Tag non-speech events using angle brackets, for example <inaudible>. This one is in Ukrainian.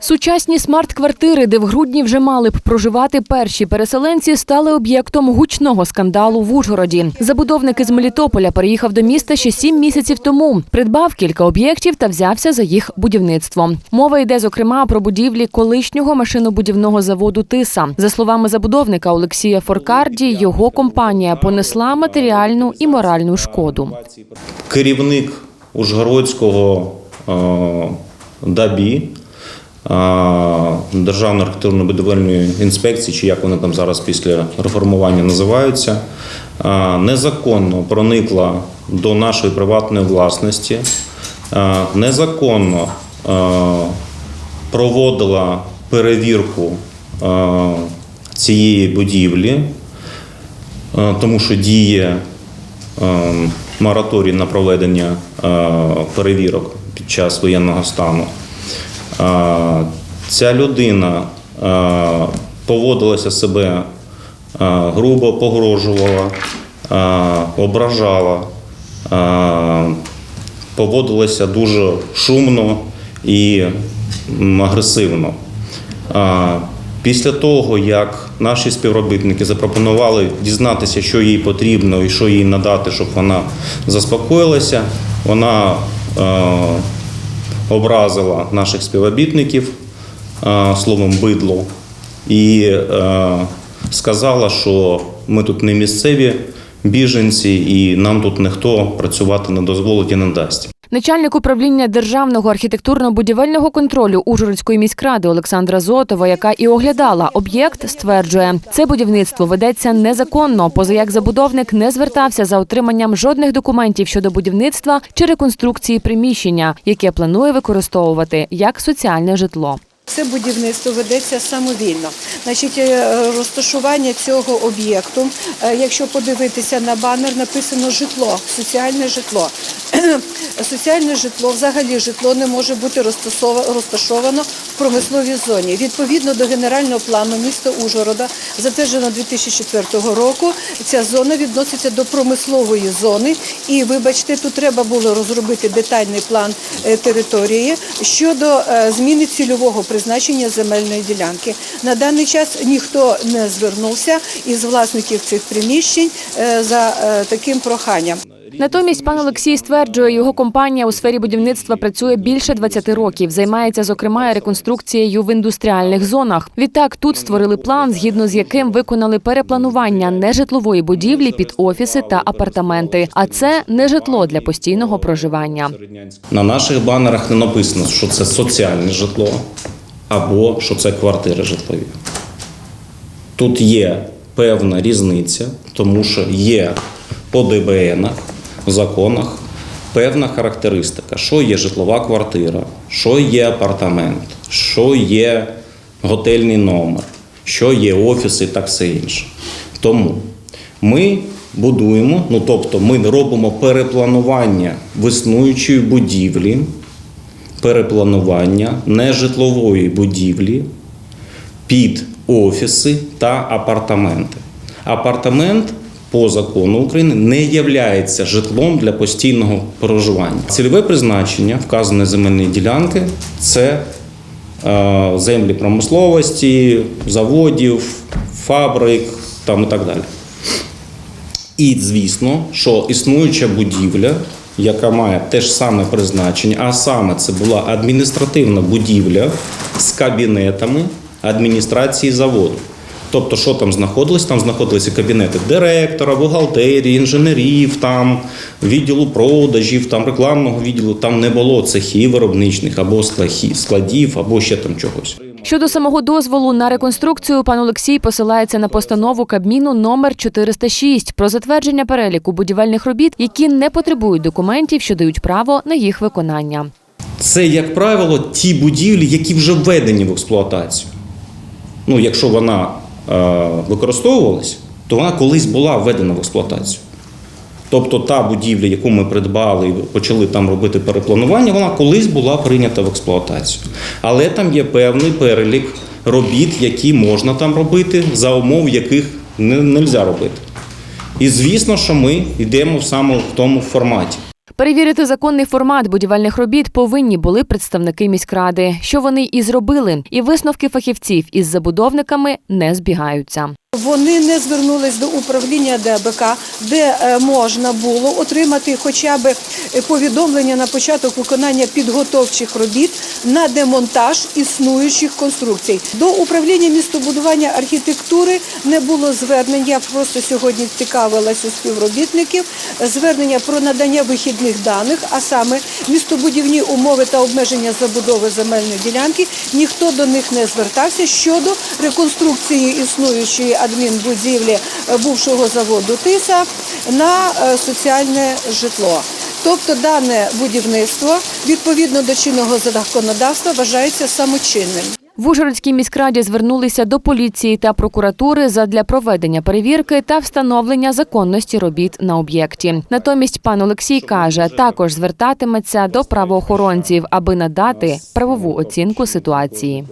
Сучасні смарт-квартири, де в грудні вже мали б проживати перші переселенці, стали об'єктом гучного скандалу в Ужгороді. Забудовник із Мелітополя переїхав до міста ще сім місяців тому. Придбав кілька об'єктів та взявся за їх будівництво. Мова йде зокрема про будівлі колишнього машинобудівного заводу Тиса. За словами забудовника Олексія Форкарді, його компанія понесла матеріальну і моральну шкоду. керівник Ужгородського е, ДАБІ, Державної архітектурно-будівельної інспекції, чи як вони там зараз після реформування називаються, незаконно проникла до нашої приватної власності, незаконно проводила перевірку цієї будівлі, тому що діє мораторій на проведення перевірок під час воєнного стану. Ця людина поводилася себе грубо, погрожувала, ображала, поводилася дуже шумно і агресивно. Після того, як наші співробітники запропонували дізнатися, що їй потрібно і що їй надати, щоб вона заспокоїлася, вона образила наших співробітників е, словом бидло і е, сказала, що ми тут не місцеві біженці, і нам тут ніхто працювати не дозволить і не дасть. Начальник управління державного архітектурно-будівельного контролю Ужгородської міськради Олександра Зотова, яка і оглядала об'єкт, стверджує, це будівництво ведеться незаконно, поза як забудовник не звертався за отриманням жодних документів щодо будівництва чи реконструкції приміщення, яке планує використовувати як соціальне житло. Це будівництво ведеться самовільно. Значить, е, розташування цього об'єкту, е, якщо подивитися на банер, написано житло, соціальне житло. <clears throat> Соціальне житло, взагалі житло не може бути розташовано в промисловій зоні. Відповідно до генерального плану міста Ужгорода, затверджено 2004 року, ця зона відноситься до промислової зони. І вибачте, тут треба було розробити детальний план е, території щодо е, зміни цільового призначення земельної ділянки. На даний час ніхто не звернувся із власників цих приміщень е, за таким проханням. Натомість пан Олексій стверджує, його компанія у сфері будівництва працює більше 20 років. Займається зокрема реконструкцією в індустріальних зонах. Відтак тут створили план, згідно з яким виконали перепланування нежитлової будівлі під офіси та апартаменти. А це не житло для постійного проживання. На наших банерах не написано, що це соціальне житло або що це квартири житлові. Тут є певна різниця, тому що є по ДБНах, законах певна характеристика, що є житлова квартира, що є апартамент, що є готельний номер, що є офіси і так все інше. Тому ми будуємо, ну тобто ми робимо перепланування в будівлі, перепланування нежитлової будівлі під офіси та апартаменти. Апартамент по закону України не є житлом для постійного проживання. Цільове призначення вказаної земельної ділянки це е, землі промисловості, заводів, фабрик там і так далі. І звісно, що існуюча будівля, яка має те ж саме призначення, а саме це була адміністративна будівля з кабінетами адміністрації заводу. Тобто, що там знаходилось? Там знаходилися кабінети директора, бухгалтерії, інженерів, там відділу продажів, там рекламного відділу. Там не було цехів виробничних або складів, або ще там чогось. Щодо самого дозволу на реконструкцію, пан Олексій посилається на постанову Кабміну номер 406 про затвердження переліку будівельних робіт, які не потребують документів, що дають право на їх виконання. Це, як правило, ті будівлі, які вже введені в експлуатацію. Ну, якщо вона використовувалась, то вона колись була введена в експлуатацію. Тобто та будівля, яку ми придбали і почали там робити перепланування, вона колись була прийнята в експлуатацію. Але там є певний перелік робіт, які можна там робити, за умов яких не можна робити. І звісно, що ми йдемо саме в тому форматі. Перевірити законний формат будівельних робіт повинні були представники міськради, що вони і зробили. І висновки фахівців із забудовниками не збігаються. Вони не звернулись до управління ДБК, де е, можна було отримати хоча б е, повідомлення на початок виконання підготовчих робіт на демонтаж існуючих конструкцій. До управління містобудування архітектури не було звернень. Я просто сьогодні цікавилась у співробітників. Звернення про надання вихідних даних, а саме містобудівні умови та обмеження забудови земельної ділянки. Ніхто до них не звертався щодо реконструкції існуючої адмінбудівлі бувшого заводу Тиса на е, соціальне житло. Тобто дане будівництво відповідно до чинного законодавства вважається самочинним. В Ужгородській міськраді звернулися до поліції та прокуратури задля проведення перевірки та встановлення законності робіт на об'єкті. Натомість пан Олексій каже, також звертатиметься до правоохоронців, аби надати правову оцінку ситуації.